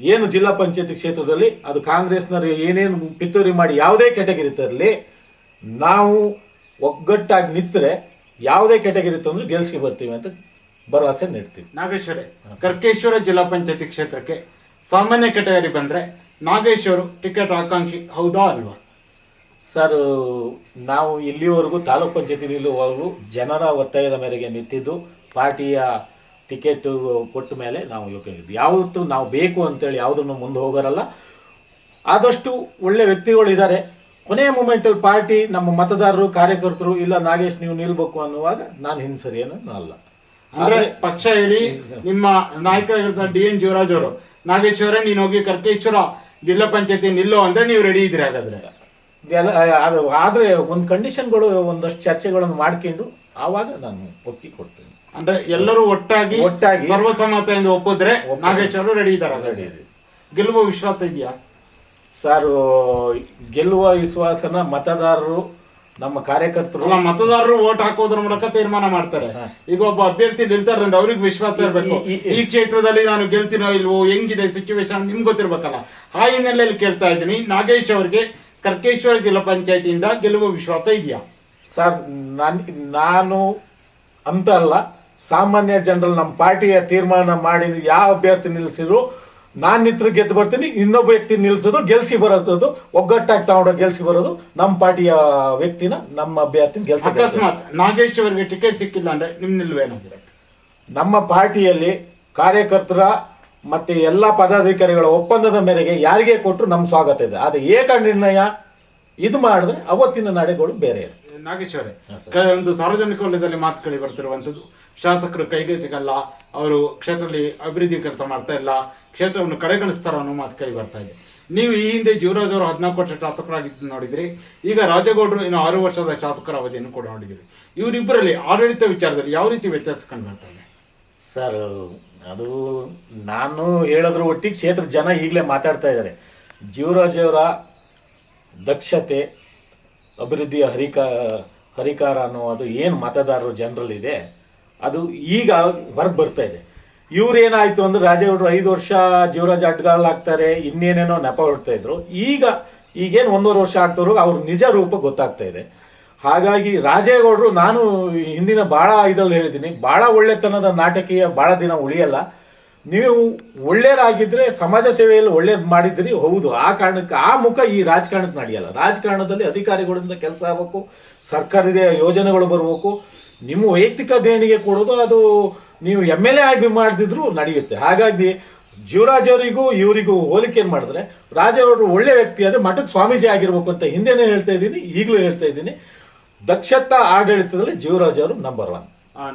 ಏನು ಜಿಲ್ಲಾ ಪಂಚಾಯತಿ ಕ್ಷೇತ್ರದಲ್ಲಿ ಅದು ಕಾಂಗ್ರೆಸ್ನವರು ಏನೇನು ಪಿತೂರಿ ಮಾಡಿ ಯಾವುದೇ ಕೆಟಗರಿ ತರಲಿ ನಾವು ಒಗ್ಗಟ್ಟಾಗಿ ನಿಂತರೆ ಯಾವುದೇ ಕೆಟಗರಿ ತಂದರೂ ಗೆಲ್ಸಿಗೆ ಬರ್ತೀವಿ ಅಂತ ಭರವಸೆ ನೀಡ್ತೀವಿ. ನಾಗೇಶ್ವರ ಕರ್ಕೇಶ್ವರ ಜಿಲ್ಲಾ ಪಂಚಾಯತಿ ಕ್ಷೇತ್ರಕ್ಕೆ ಸಾಮಾನ್ಯ ಕೆಟಗರಿ ಬಂದರೆ ನಾಗೇಶ್ವರ ಟಿಕೆಟ್ ಆಕಾಂಕ್ಷಿ ಹೌದಾ ಅಲ್ವಾ? ಸರ್ ನಾವು ಇಲ್ಲಿವರೆಗೂ ತಾಲೂಕ್ ಪಂಚಾಯತಿ ನಿಲ್ಲುವವರೆಗೂ ಜನರ ಒತ್ತಾಯದ ಮೇರೆಗೆ ನಿಂತಿದ್ದು ಪಾರ್ಟಿಯ ಟಿಕೆಟ್ ಕೊಟ್ಟ ಮೇಲೆ ನಾವು ಯೋಗ್ಯ ಯಾವತ್ತೂ ನಾವು ಬೇಕು ಅಂತೇಳಿ ಯಾವುದನ್ನು ಮುಂದೆ ಹೋಗೋರಲ್ಲ. ಆದಷ್ಟು ಒಳ್ಳೆ ವ್ಯಕ್ತಿಗಳಿದ್ದಾರೆ ಕೊನೆಯ ಮೂಮೆಂಟಲ್ಲಿ ಪಾರ್ಟಿ ನಮ್ಮ ಮತದಾರರು ಕಾರ್ಯಕರ್ತರು ಇಲ್ಲ ನಾಗೇಶ್ ನೀವು ನಿಲ್ಬೇಕು ಅನ್ನುವಾಗ ನಾನು ಹಿಂಸರಿಯೇನು ಅಲ್ಲ. ಅಂದ್ರೆ ಪಕ್ಷ ಹೇಳಿ ನಿಮ್ಮ ನಾಯಕರಾಗಿದ್ದ ಡಿ ಎನ್ ಜೀವರಾಜ್ ಅವರು. ನಾಗೇಶ್ವರ ನೀನು ಹೋಗಿ ಕರ್ಕೇಶ್ವರ ಜಿಲ್ಲಾ ಪಂಚಾಯತಿ ನಿಲ್ಲೋ ಅಂದ್ರೆ ನೀವು ರೆಡಿ ಇದ್ರಿ ಹಾಗಾದ್ರೆ. ಅದು ಆದರೆ ಒಂದು ಕಂಡೀಷನ್ಗಳು ಒಂದಷ್ಟು ಚರ್ಚೆಗಳನ್ನು ಮಾಡ್ಕೊಂಡು ಆವಾಗ ನಾನು ಒಪ್ಪಿ ಕೊಡ್ತೀನಿ ಅಂದ್ರೆ ಎಲ್ಲರೂ ಒಟ್ಟಾಗಿ ಒಟ್ಟಾಗಿ ಸರ್ವಸಮ್ಮತೆಯಿಂದ ಒಪ್ಪಿದ್ರೆ ನಾಗೇಶ್ವರು ರೆಡಿ ಇದ್ದಾರೆ. ಗೆಲ್ಲುವ ವಿಶ್ವಾಸ ಇದೆಯಾ? ಸರ್ ಗೆಲ್ಲುವ ವಿಶ್ವಾಸನ ಮತದಾರರು ನಮ್ಮ ಕಾರ್ಯಕರ್ತರು ಮತದಾರರು ಓಟ್ ಹಾಕೋದ್ರ ಮೂಲಕ ತೀರ್ಮಾನ ಮಾಡ್ತಾರೆ. ಈಗ ಒಬ್ಬ ಅಭ್ಯರ್ಥಿ ನಿಲ್ತಾರೆ ಅವ್ರಿಗೆ ವಿಶ್ವಾಸ ಇರಬೇಕು. ಈ- ಕ್ಷೇತ್ರದಲ್ಲಿ ನಾನು ಗೆಲ್ತೀನೋ ಇಲ್ವೋ ಹೆಂಗಿದೆ ಸಿಚುವೇಶನ್ ನಿಮ್ಗೆ ಗೊತ್ತಿರ್ಬೇಕಲ್ಲ. ಆ ಹಿನ್ನೆಲೆಯಲ್ಲಿ ಕೇಳ್ತಾ ಇದ್ದೀನಿ ನಾಗೇಶ್ ಅವರಿಗೆ ಕರ್ಕೇಶ್ವರ ಜಿಲ್ಲಾ ಪಂಚಾಯತಿಯಿಂದ ಗೆಲ್ಲುವ ವಿಶ್ವಾಸ ಇದೆಯಾ? ಸರ್ ನಾನು ಅಂತ ಅಲ್ಲ ಸಾಮಾನ್ಯ ಜನರಲ್ಲಿ ನಮ್ಮ ಪಾರ್ಟಿಯ ತೀರ್ಮಾನ ಮಾಡಿ ಯಾವ ಅಭ್ಯರ್ಥಿ ನಿಲ್ಸಿದ್ರು ನಾನು ನಿತ್ರ ಗೆದ್ದು ಬರ್ತೀನಿ ಇನ್ನೊಬ್ಬ ವ್ಯಕ್ತಿ ನಿಲ್ಲಿಸೋದು ಗೆಲ್ಸಿ ಬರೋದು ಒಗ್ಗಟ್ಟಾಗಿ ತಗೊಂಡು ಗೆಲ್ಸಿ ಬರೋದು ನಮ್ಮ ಪಾರ್ಟಿಯ ವ್ಯಕ್ತಿನ ನಮ್ಮ ಅಭ್ಯರ್ಥಿನ ಗೆಲ್ಸಿ ಅಕಸ್ಮಾತ್ ನಾಗೇಶ್ ಅವರಿಗೆ ಟಿಕೆಟ್ ಸಿಕ್ಕಿಲ್ಲ ಅಂದ್ರೆ ನಿಮ್ ನಿಲ್ವೇನಾಗಿದೆ ನಮ್ಮ ಪಾರ್ಟಿಯಲ್ಲಿ ಕಾರ್ಯಕರ್ತರ ಮತ್ತೆ ಎಲ್ಲ ಪದಾಧಿಕಾರಿಗಳ ಒಪ್ಪಂದದ ಮೇರೆಗೆ ಯಾರಿಗೆ ಕೊಟ್ಟರು ನಮ್ಮ ಸ್ವಾಗತ ಇದೆ. ಆದರೆ ಏಕ ನಿರ್ಣಯ ಇದು ಮಾಡಿದ್ರೆ ಅವತ್ತಿನ ನಡೆಗಳು ಬೇರೆ ಇರುತ್ತೆ ನಾಗೇಶ್ ಒಂದು ಸಾರ್ವಜನಿಕ ವಲಯದಲ್ಲಿ ಮಾತು ಬರ್ತಿರುವಂಥದ್ದು. ಬರ್ತಿರುವಂತದ್ದು ಶಾಸಕರು ಕೈಗೆ ಸಿಗಲ್ಲ ಅವರು ಕ್ಷೇತ್ರದಲ್ಲಿ ಅಭಿವೃದ್ಧಿ ಕೆಲಸ ಮಾಡ್ತಾ ಇಲ್ಲ ಕ್ಷೇತ್ರವನ್ನು ಕಡೆಗಣಿಸ್ತಾರ ಅನ್ನೋ ಮಾತು ಕೇಳಿ ಬರ್ತಾ ಇದೆ. ನೀವು ಈ ಹಿಂದೆ ಜೀವರಾಜ್ ಅವರು ಹದಿನಾಲ್ಕು ವರ್ಷ ಶಾಸಕರಾಗಿದ್ದು ನೋಡಿದ್ರಿ ಈಗ ರಾಜಗೌಡರು ಇನ್ನು ಆರು ವರ್ಷದ ಶಾಸಕರ ಅವಧಿಯನ್ನು ಕೂಡ ನೋಡಿದಿರಿ. ಇವರಿಬ್ಬರಲ್ಲಿ ಆಡಳಿತ ವಿಚಾರದಲ್ಲಿ ಯಾವ ರೀತಿ ವ್ಯತ್ಯಾಸ ಕಂಡು ಬರ್ತಾ ಇದೆ? ಸರ್ ಅದು ನಾನು ಹೇಳೋದ್ರ ಒಟ್ಟಿಗೆ ಕ್ಷೇತ್ರ ಜನ ಈಗಲೇ ಮಾತಾಡ್ತಾ ಇದ್ದಾರೆ. ಜೀವರಾಜ್ ಅವರ ದಕ್ಷತೆ ಅಭಿವೃದ್ಧಿಯ ಹರಿಕ, ಹರಿಕಾರ ಅನ್ನೋದು ಏನು ಮತದಾರರು ಜನರಲ್ಲಿದೆ, ಅದು ಈಗ ಹೊರಗೆ ಬರ್ತಾ ಇದೆ. ಏನಾಯಿತು ಅಂದ್ರೆ ರಾಜೇಗೌಡರು ಐದು ವರ್ಷ ಜೀವರಾಜ್ ಅಡ್ಗಾಳಾಗ್ತಾರೆ, ಇನ್ನೇನೇನೋ ನೆಪ ಹೊಡ್ತಾ ಇದ್ರು. ಈಗ, ಈಗೇನು ಒಂದೂವರೆ ವರ್ಷ ಆಗ್ತವ್ರು ಅವ್ರ ನಿಜ ರೂಪ ಗೊತ್ತಾಗ್ತಾ ಇದೆ. ಹಾಗಾಗಿ ರಾಜೇಗೌಡರು ನಾನು ಹಿಂದಿನ ಭಾಳ ಇದ್ರಲ್ಲಿ ಹೇಳಿದ್ದೀನಿ ಭಾಳ ಒಳ್ಳೆತನದ ನಾಟಕೀಯ ಭಾಳ ದಿನ ಉಳಿಯಲ್ಲ. ನೀವು ಒಳ್ಳೆಯರಾಗಿದ್ದರೆ ಸಮಾಜ ಸೇವೆಯಲ್ಲಿ ಒಳ್ಳೇದು ಮಾಡಿದ್ರಿ, ಹೌದು. ಆ ಕಾರಣಕ್ಕೆ, ಆ ಮುಖ ಈ ರಾಜಕಾರಣಕ್ಕೆ ನಡೆಯಲ್ಲ. ರಾಜಕಾರಣದಲ್ಲಿ ಅಧಿಕಾರಿಗಳಿಂದ ಕೆಲಸ ಆಗಬೇಕು, ಸರ್ಕಾರದ ಯೋಜನೆಗಳು ಬರಬೇಕು. ನಿಮ್ಮ ವೈಯಕ್ತಿಕ ದೇಣಿಗೆ ಕೊಡೋದು, ಅದು ನೀವು ಎಂ ಎಲ್ ಎ ಆಗಿ ಮಾಡಿದ್ರು ನಡೆಯುತ್ತೆ. ಹಾಗಾಗಿ ಜೀವರಾಜ್ ಅವರಿಗೂ, ಇವರಿಗೂ ಹೋಲಿಕೆ ಮಾಡಿದ್ರೆ, ರಾಜ ಅವರು ಒಳ್ಳೆ ವ್ಯಕ್ತಿ ಆದರೆ ಮಠಕ್ಕೆ ಸ್ವಾಮೀಜಿ ಆಗಿರ್ಬೇಕು ಅಂತ ಹಿಂದೆನೇ ಹೇಳ್ತಾ ಇದ್ದೀನಿ, ಈಗಲೂ ಹೇಳ್ತಾ ಇದ್ದೀನಿ. ದಕ್ಷತಾ ಆಡಳಿತದಲ್ಲಿ ಜೀವರಾಜ್ ಅವರು ನಂಬರ್ ಒನ್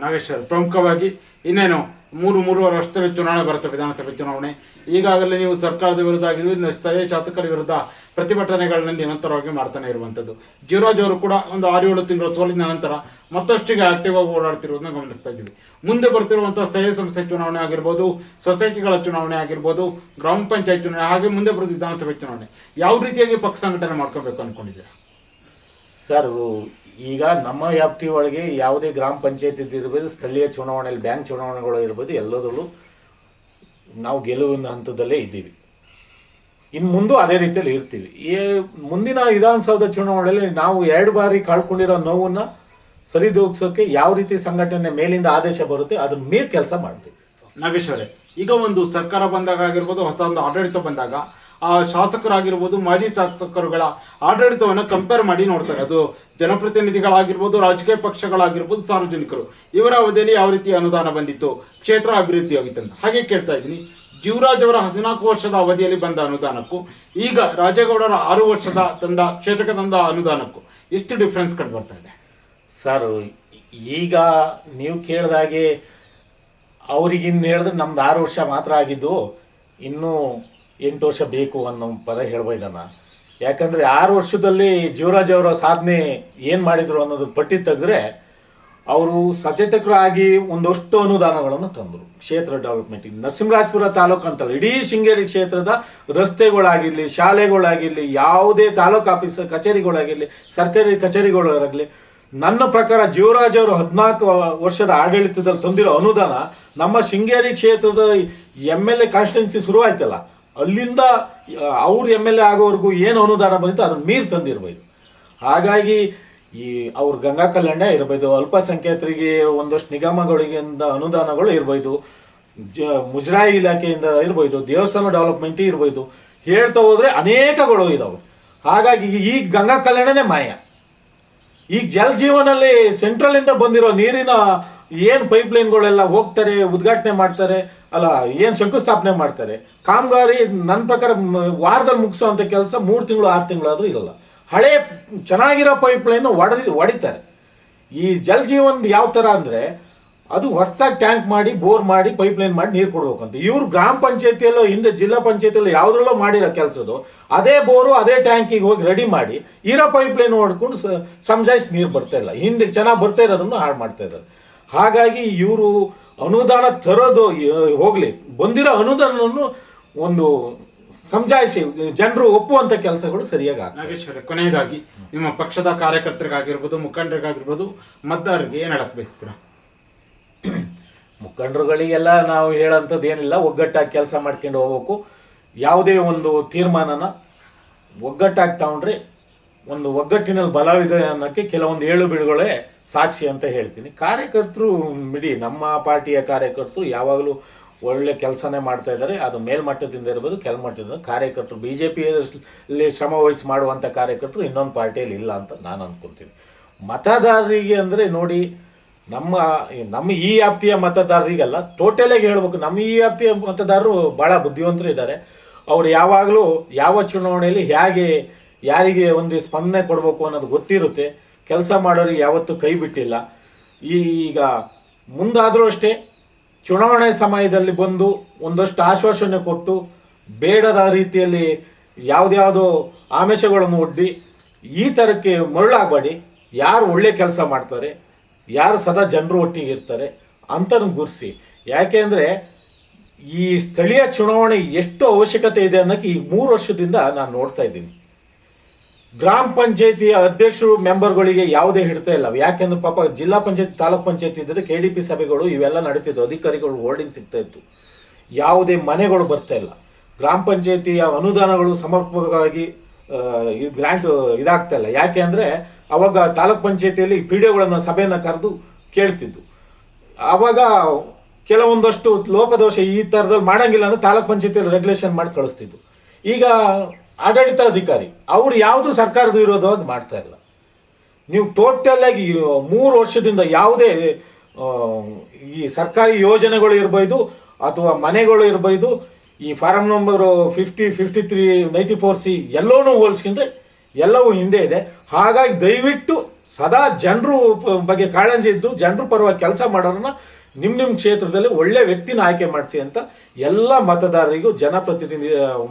ನಾಗೇಶ್ವರ್ ಪ್ರಮುಖವಾಗಿ ಇನ್ನೇನು ಮೂರು ಮೂರುವರೆ ವರ್ಷದಲ್ಲಿ ಚುನಾವಣೆ ಬರುತ್ತೆ ವಿಧಾನಸಭೆ ಚುನಾವಣೆ. ಈಗಾಗಲೇ ನೀವು ಸರ್ಕಾರದ ವಿರುದ್ಧ ಆಗಿದ್ದು ಸ್ಥಳೀಯ ಶಾಸಕರ ವಿರುದ್ಧ ಪ್ರತಿಭಟನೆಗಳನ್ನ ನಿರಂತರವಾಗಿ ಮಾಡ್ತಾನೆ ಇರುವಂಥದ್ದು. ಜೀವರಾಜ್ ಅವರು ಕೂಡ ಒಂದು ಆರು ಏಳು ತಿಂಗಳ ಸೋಲಿನ ನಂತರ ಮತ್ತಷ್ಟಿಗೆ ಆಕ್ಟಿವ್ ಆಗಿ ಓಡಾಡ್ತಿರೋದನ್ನ ಗಮನಿಸ್ತಾ ಇದ್ದೀವಿ. ಮುಂದೆ ಬರ್ತಿರುವಂತಹ ಸ್ಥಳೀಯ ಸಂಸ್ಥೆ ಚುನಾವಣೆ ಆಗಿರ್ಬೋದು, ಸೊಸೈಟಿಗಳ ಚುನಾವಣೆ ಆಗಿರ್ಬೋದು, ಗ್ರಾಮ ಪಂಚಾಯತ್ ಚುನಾವಣೆ, ಹಾಗೆ ಮುಂದೆ ಬರೋದು ವಿಧಾನಸಭೆ ಚುನಾವಣೆ. ಯಾವ ರೀತಿಯಾಗಿ ಪಕ್ಷ ಸಂಘಟನೆ ಮಾಡ್ಕೋಬೇಕು ಅನ್ಕೊಂಡಿದ್ದೀರಾ? ಸರ್ ಈಗ ನಮ್ಮ ವ್ಯಾಪ್ತಿ ಒಳಗೆ ಯಾವುದೇ ಗ್ರಾಮ ಪಂಚಾಯತಿ ಇರ್ಬೋದು, ಸ್ಥಳೀಯ ಚುನಾವಣೆಯಲ್ಲಿ ಬ್ಯಾಂಕ್ ಚುನಾವಣೆಗಳು ಇರ್ಬೋದು, ಎಲ್ಲದರಲ್ಲೂ ನಾವು ಗೆಲುವಿನ ಹಂತದಲ್ಲೇ ಇದ್ದೀವಿ. ಇನ್ನು ಮುಂದೂ ಅದೇ ರೀತಿಯಲ್ಲಿ ಇರ್ತೀವಿ. ಈ ಮುಂದಿನ ವಿಧಾನಸೌಧ ಚುನಾವಣೆಯಲ್ಲಿ ನಾವು ಎರಡು ಬಾರಿ ಕಳ್ಕೊಂಡಿರೋ ನೋವನ್ನ ಸರಿದೂಗಿಸೋಕೆ ಯಾವ ರೀತಿ ಸಂಘಟನೆ ಮೇಲಿಂದ ಆದೇಶ ಬರುತ್ತೆ ಅದ್ರ ಮೀರ್ ಕೆಲಸ ಮಾಡ್ತೀವಿ. ನಾಗೇಶ್ವರೇ ಈಗ ಒಂದು ಸರ್ಕಾರ ಬಂದಾಗ ಆಗಿರ್ಬೋದು, ಹೊಸ ಒಂದು ಆಡಳಿತ ಬಂದಾಗ, ಆ ಶಾಸಕರಾಗಿರ್ಬೋದು, ಮಾಜಿ ಶಾಸಕರುಗಳ ಆಡಳಿತವನ್ನು ಕಂಪೇರ್ ಮಾಡಿ ನೋಡ್ತಾರೆ. ಅದು ಜನಪ್ರತಿನಿಧಿಗಳಾಗಿರ್ಬೋದು, ರಾಜಕೀಯ ಪಕ್ಷಗಳಾಗಿರ್ಬೋದು, ಸಾರ್ವಜನಿಕರು. ಇವರ ಅವಧಿಯಲ್ಲಿ ಯಾವ ರೀತಿ ಅನುದಾನ ಬಂದಿತ್ತು, ಕ್ಷೇತ್ರ ಅಭಿವೃದ್ಧಿ ಆಗಿತ್ತು ಅಂತ ಹಾಗೆ ಕೇಳ್ತಾ ಇದ್ದೀನಿ. ಜೀವರಾಜ್ ಅವರ ಹದಿನಾಲ್ಕು ವರ್ಷದ ಅವಧಿಯಲ್ಲಿ ಬಂದ ಅನುದಾನಕ್ಕೂ, ಈಗ ರಾಜೇಗೌಡರ ಆರು ವರ್ಷದ ತಂದ, ಕ್ಷೇತ್ರಕ್ಕೆ ತಂದ ಅನುದಾನಕ್ಕೂ ಎಷ್ಟು ಡಿಫ್ರೆನ್ಸ್ ಕಂಡು ಬರ್ತಾ ಇದೆ? ಸರ್, ಈಗ ನೀವು ಕೇಳಿದಾಗೆ ಅವರಿಗಿನ್ನು ಹೇಳಿದ್ರೆ ನಮ್ದು ಆರು ವರ್ಷ ಮಾತ್ರ ಆಗಿದ್ದು, ಇನ್ನೂ ಎಂಟು ವರ್ಷ ಬೇಕು ಅನ್ನೋ ಪದ ಹೇಳ್ಬೋದನ್ನ ಯಾಕಂದರೆ ಆರು ವರ್ಷದಲ್ಲಿ ಜೀವರಾಜ್ ಅವರ ಸಾಧನೆ ಏನು ಮಾಡಿದ್ರು ಅನ್ನೋದು ಪಟ್ಟಿ ತೆಗೆದ್ರೆ ಅವರು ಸಚೇತಕರಾಗಿ ಒಂದಷ್ಟು ಅನುದಾನಗಳನ್ನು ತಂದರು. ಕ್ಷೇತ್ರ ಡೆವಲಪ್ಮೆಂಟಿಗೆ ನರಸಿಂಹರಾಜಪುರ ತಾಲೂಕು ಅಂತಲ್ಲ, ಇಡೀ ಶೃಂಗೇರಿ ಕ್ಷೇತ್ರದ ರಸ್ತೆಗಳಾಗಿರಲಿ, ಶಾಲೆಗಳಾಗಿರಲಿ, ಯಾವುದೇ ತಾಲೂಕು ಆಫೀಸ್, ಕಚೇರಿಗಳಾಗಿರಲಿ, ಸರ್ಕಾರಿ ಕಚೇರಿಗಳಾಗಲಿ ನನ್ನ ಪ್ರಕಾರ ಜೀವರಾಜ್ ಅವರು ಹದಿನಾಲ್ಕು ವರ್ಷದ ಆಡಳಿತದಲ್ಲಿ ತಂದಿರೋ ಅನುದಾನ ನಮ್ಮ ಶೃಂಗೇರಿ ಕ್ಷೇತ್ರದ ಎಂ ಎಲ್ ಎ ಕಾನ್ಸ್ಟಿಟ್ಯೂನ್ಸಿ ಶುರುವಾಯ್ತಲ್ಲ. ಅಲ್ಲಿಂದ ಅವ್ರ ಎಂ ಎಲ್ ಎ ಆಗೋವರೆಗೂ ಏನು ಅನುದಾನ ಬಂದಿತ್ತು ಅದನ್ನು ಮೀರಿ ತಂದಿರ್ಬೋದು. ಹಾಗಾಗಿ ಈ ಅವ್ರ ಗಂಗಾ ಕಲ್ಯಾಣ ಇರ್ಬೋದು, ಅಲ್ಪಸಂಖ್ಯಾತರಿಗೆ ಒಂದಷ್ಟು ನಿಗಮಗಳಿಂದ ಅನುದಾನಗಳು ಇರ್ಬೋದು, ಜ, ಮುಜರಾಯಿ ಇಲಾಖೆಯಿಂದ ಇರ್ಬೋದು, ದೇವಸ್ಥಾನ ಡೆವಲಪ್ಮೆಂಟ್ ಇರ್ಬೋದು, ಹೇಳ್ತಾ ಹೋದ್ರೆ ಅನೇಕಗಳು ಇದಾವೆ. ಹಾಗಾಗಿ ಈ ಗಂಗಾ ಕಲ್ಯಾಣನೇ ಮಾಯ. ಈಗ ಜಲ್ ಜೀವನಲ್ಲಿ ಸೆಂಟ್ರಲ್ ಇಂದ ಬಂದಿರೋ ನೀರಿನ ಏನು ಪೈಪ್ ಲೈನ್ಗಳೆಲ್ಲ ಹೋಗ್ತಾರೆ, ಉದ್ಘಾಟನೆ ಮಾಡ್ತಾರೆ ಅಲ್ಲ, ಏನು ಶಂಕುಸ್ಥಾಪನೆ ಮಾಡ್ತಾರೆ? ಕಾಮಗಾರಿ ನನ್ನ ಪ್ರಕಾರ ವಾರದಲ್ಲಿ ಮುಗಿಸೋಂಥ ಕೆಲಸ ಮೂರು ತಿಂಗಳು, ಆರು ತಿಂಗಳಾದರೂ ಇರಲ್ಲ. ಹಳೆ ಚೆನ್ನಾಗಿರೋ ಪೈಪ್ ಲೈನ್ ಒಡೆದಿ ಹೊಡಿತಾರೆ ಈ ಜಲ್ ಜೀವನ್ ಯಾವ ಥರ ಅಂದರೆ, ಅದು ಹೊಸದಾಗಿ ಟ್ಯಾಂಕ್ ಮಾಡಿ, ಬೋರ್ ಮಾಡಿ ಪೈಪ್ ಲೈನ್ ಮಾಡಿ ನೀರು ಕೊಡ್ಬೇಕಂತ. ಇವರು ಗ್ರಾಮ ಪಂಚಾಯತಿಯಲ್ಲೋ, ಹಿಂದೆ ಜಿಲ್ಲಾ ಪಂಚಾಯತಿಯಲ್ಲೋ ಯಾವುದ್ರಲ್ಲೋ ಮಾಡಿರೋ ಕೆಲಸದು ಅದೇ ಬೋರು, ಅದೇ ಟ್ಯಾಂಕಿಗೆ ಹೋಗಿ ರೆಡಿ ಮಾಡಿ, ಇರೋ ಪೈಪ್ ಲೈನ್ ಹೊಡ್ಕೊಂಡು ಸಮಜಾಯಿಸಿ ನೀರು ಬರ್ತಾ ಇಲ್ಲ. ಹಿಂದೆ ಚೆನ್ನಾಗಿ ಬರ್ತಾ ಇರೋದನ್ನು ಹಾಳು ಮಾಡ್ತಾ ಇದ್ದಾರೆ. ಹಾಗಾಗಿ ಇವರು ಅನುದಾನ ತರೋದು ಹೋಗಲಿ. ಬಂದಿರೋ ಅನುದಾನವನ್ನು ಒಂದು ಸಮಜಾಯಿಸಿ ಜನರು ಒಪ್ಪುವಂಥ ಕೆಲಸಗಳು ಸರಿಯಾಗಿ ನಾಗೇಶ್ವರ ಕೊನೆಯದಾಗಿ ನಿಮ್ಮ ಪಕ್ಷದ ಕಾರ್ಯಕರ್ತರಿಗಾಗಿರ್ಬೋದು ಮುಖಂಡರಿಗಾಗಿರ್ಬೋದು ಮತದಾರರಿಗೆ ಏನು ಹೇಳಕ್ ಬಯಸ್ತೀರಾ? ಮುಖಂಡರುಗಳಿಗೆಲ್ಲ ನಾವು ಹೇಳೋಂಥದ್ದು ಏನಿಲ್ಲ ಒಗ್ಗಟ್ಟಾಗಿ ಕೆಲಸ ಮಾಡ್ಕೊಂಡು ಹೋಗ್ಬೇಕು. ಯಾವುದೇ ಒಂದು ತೀರ್ಮಾನನ ಒಗ್ಗಟ್ಟಾಗಿ ತಗೊಂಡ್ರೆ ಒಂದು ಒಗ್ಗಟ್ಟಿನಲ್ಲಿ ಬಲವಿದೆ ಅನ್ನೋಕ್ಕೆ ಕೆಲವೊಂದು ಏಳು ಬೀಳುಗಳೇ ಸಾಕ್ಷಿ ಅಂತ ಹೇಳ್ತೀನಿ. ಕಾರ್ಯಕರ್ತರು ಬಿಡಿ, ನಮ್ಮ ಪಾರ್ಟಿಯ ಕಾರ್ಯಕರ್ತರು ಯಾವಾಗಲೂ ಒಳ್ಳೆ ಕೆಲಸನೇ ಮಾಡ್ತಾ ಇದ್ದಾರೆ. ಅದು ಮೇಲ್ಮಟ್ಟದಿಂದ ಇರ್ಬೋದು, ಕೆಳಮಟ್ಟದಿಂದ. ಕಾರ್ಯಕರ್ತರು ಬಿ ಜೆ ಪಿಯಲ್ಲಿ ಶ್ರಮ ವಹಿಸಿ ಮಾಡುವಂಥ ಕಾರ್ಯಕರ್ತರು ಇನ್ನೊಂದು ಪಾರ್ಟಿಯಲ್ಲಿ ಇಲ್ಲ ಅಂತ ನಾನು ಅಂದ್ಕೊಂತೀನಿ ಮತದಾರರಿಗೆ ಅಂದರೆ ನೋಡಿ, ನಮ್ಮ ನಮ್ಮ ಈ ವ್ಯಾಪ್ತಿಯ ಮತದಾರರಿಗೆಲ್ಲ ಟೋಟಲಾಗಿ ಹೇಳಬೇಕು, ನಮ್ಮ ಈ ವ್ಯಾಪ್ತಿಯ ಮತದಾರರು ಭಾಳ ಬುದ್ಧಿವಂತರು ಇದ್ದಾರೆ. ಅವರು ಯಾವಾಗಲೂ ಯಾವ ಚುನಾವಣೆಯಲ್ಲಿ ಹೇಗೆ ಯಾರಿಗೆ ಒಂದು ಸ್ಪಂದನೆ ಕೊಡಬೇಕು ಅನ್ನೋದು ಗೊತ್ತಿರುತ್ತೆ. ಕೆಲಸ ಮಾಡೋರಿಗೆ ಯಾವತ್ತೂ ಕೈ ಬಿಟ್ಟಿಲ್ಲ. ಈಗ ಮುಂದಾದರೂ ಅಷ್ಟೇ ಚುನಾವಣೆ ಸಮಯದಲ್ಲಿ ಬಂದು ಒಂದಷ್ಟು ಆಶ್ವಾಸನೆ ಕೊಟ್ಟು ಬೇಡದ ರೀತಿಯಲ್ಲಿ ಯಾವುದ್ಯಾವುದೋ ಆಮಿಷಗಳನ್ನು ಒಡ್ಡಿ ಈ ಥರಕ್ಕೆ ಮರಳಾಗಬೇಡಿ. ಯಾರು ಒಳ್ಳೆ ಕೆಲಸ ಮಾಡ್ತಾರೆ, ಯಾರು ಸದಾ ಜನರು ಒಟ್ಟಿಗೆ ಇರ್ತಾರೆ ಅಂತನ ಗುರ್ಸಿ. ಅಂದರೆ ಈ ಸ್ಥಳೀಯ ಚುನಾವಣೆ ಎಷ್ಟು ಅವಶ್ಯಕತೆ ಇದೆ ಅನ್ನೋಕ್ಕೆ ಈ ಮೂರು ವರ್ಷದಿಂದ ನಾನು ನೋಡ್ತಾ ಇದ್ದೀನಿ. ಗ್ರಾಮ ಪಂಚಾಯತಿಯ ಅಧ್ಯಕ್ಷರು, ಮೆಂಬರ್ಗಳಿಗೆ ಯಾವುದೇ ಹಿಡಿತ ಇಲ್ಲ. ಯಾಕೆಂದ್ರೆ ಪಾಪ ಜಿಲ್ಲಾ ಪಂಚಾಯತ್, ತಾಲೂಕ್ ಪಂಚಾಯತ್ ಇದ್ದರೆ ಕೆ ಡಿ ಪಿ ಸಭೆಗಳು ಇವೆಲ್ಲ ನಡೀತಿದ್ವು ಅಧಿಕಾರಿಗಳು ಹೋರ್ಡಿಂಗ್ ಸಿಗ್ತಾ ಇತ್ತು. ಯಾವುದೇ ಮನೆಗಳು ಬರ್ತಾ ಇಲ್ಲ. ಗ್ರಾಮ ಪಂಚಾಯತಿಯ ಅನುದಾನಗಳು ಸಮರ್ಪಕವಾಗಿ ಗ್ರಾಂಟ್ ಇದಾಗ್ತಾ ಇಲ್ಲ. ಯಾಕೆ ಅಂದರೆ ಅವಾಗ ತಾಲೂಕ್ ಪಂಚಾಯತಿಯಲ್ಲಿ ಪಿ ಡಿಒಗಳನ್ನ ಸಭೆಯನ್ನು ಕರೆದು ಕೇಳ್ತಿದ್ದು. ಅವಾಗ ಕೆಲವೊಂದಷ್ಟು ಲೋಪದೋಷ ಈ ಥರದಲ್ಲಿ ಮಾಡಂಗಿಲ್ಲ ಅಂದ್ರೆ ತಾಲೂಕ್ ಪಂಚಾಯತಿಯಲ್ಲಿ ರೆಗ್ಯುಲೇಷನ್ ಮಾಡಿ ಕಳಿಸ್ತಿದ್ದು. ಈಗ ಆಡಳಿತಾಧಿಕಾರಿ, ಅವ್ರು ಯಾವುದು ಸರ್ಕಾರದ ವಿರೋಧವಾಗಿ ಮಾಡ್ತಾ ಇಲ್ಲ. ನೀವು ಟೋಟಲ್ ಆಗಿ ಮೂರು ವರ್ಷದಿಂದ ಯಾವುದೇ ಈ ಸರ್ಕಾರಿ ಯೋಜನೆಗಳು ಇರ್ಬೋದು ಅಥವಾ ಮನೆಗಳು ಇರ್ಬೋದು, ಈ form number fifty fifty three ninety four C ಎಲ್ಲವೂ ಹೋಲಿಸ್ಕೊಂಡ್ರೆ ಎಲ್ಲವೂ ಹಿಂದೆ ಇದೆ. ಹಾಗಾಗಿ ದಯವಿಟ್ಟು ಸದಾ ಜನರು ಬಗ್ಗೆ ಕಾಳಜಿ ಇದ್ದು ಜನರು ಪರವಾಗಿ ಕೆಲಸ ಮಾಡೋರನ್ನ ನಿಮ್ಮ ನಿಮ್ಮ ಕ್ಷೇತ್ರದಲ್ಲಿ ಒಳ್ಳೆ ವ್ಯಕ್ತಿನ ಆಯ್ಕೆ ಮಾಡಿಸಿ ಅಂತ ಎಲ್ಲ ಮತದಾರರಿಗೂ, ಜನಪ್ರತಿನಿಧಿ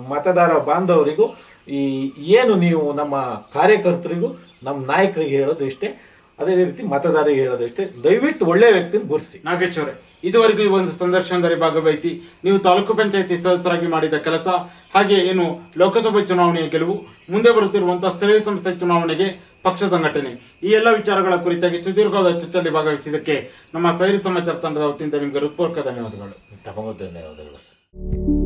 ಮತದಾರ ಬಾಂಧವರಿಗೂ, ಈ, ಏನು ನೀವು ನಮ್ಮ ಕಾರ್ಯಕರ್ತರಿಗೂ, ನಮ್ಮ ನಾಯಕರಿಗೆ ಹೇಳೋದು ಇಷ್ಟೇ. ಅದೇ ರೀತಿ ಮತದಾರರಿಗೆ ಹೇಳೋದು ಇಷ್ಟೇ. ದಯವಿಟ್ಟು ಒಳ್ಳೆ ವ್ಯಕ್ತಿನ ಗುರುಸಿ. ನಾಗೇಶ್ವರ ಇದುವರೆಗೂ ಈ ಒಂದು ಸಂದರ್ಶನದಲ್ಲಿ ಭಾಗವಹಿಸಿ ನೀವು ತಾಲೂಕು ಪಂಚಾಯತಿ ಸದಸ್ಯರಾಗಿ ಮಾಡಿದ ಕೆಲಸ, ಹಾಗೆ ಏನು ಲೋಕಸಭೆ ಚುನಾವಣೆಯ ಗೆಲುವು, ಮುಂದೆ ಬರುತ್ತಿರುವಂತಹ ಸ್ಥಳೀಯ ಸಂಸ್ಥೆ ಚುನಾವಣೆಗೆ ಪಕ್ಷ ಸಂಘಟನೆ. ಈ ಎಲ್ಲ ವಿಚಾರಗಳ ಕುರಿತಾಗಿ ಸುದೀರ್ಘವಾದ ಚರ್ಚೆಯಲ್ಲಿ ಭಾಗವಹಿಸಿದ್ದಕ್ಕೆ ನಮ್ಮ ಸೈರಿ ಸಮಾಚಾರ ತಂಡದ ವತಿಯಿಂದ ನಿಮಗೆ ಹೃತ್ಪೂರ್ವಕ ಧನ್ಯವಾದಗಳು. ತಮಗೂ ಧನ್ಯವಾದಗಳು.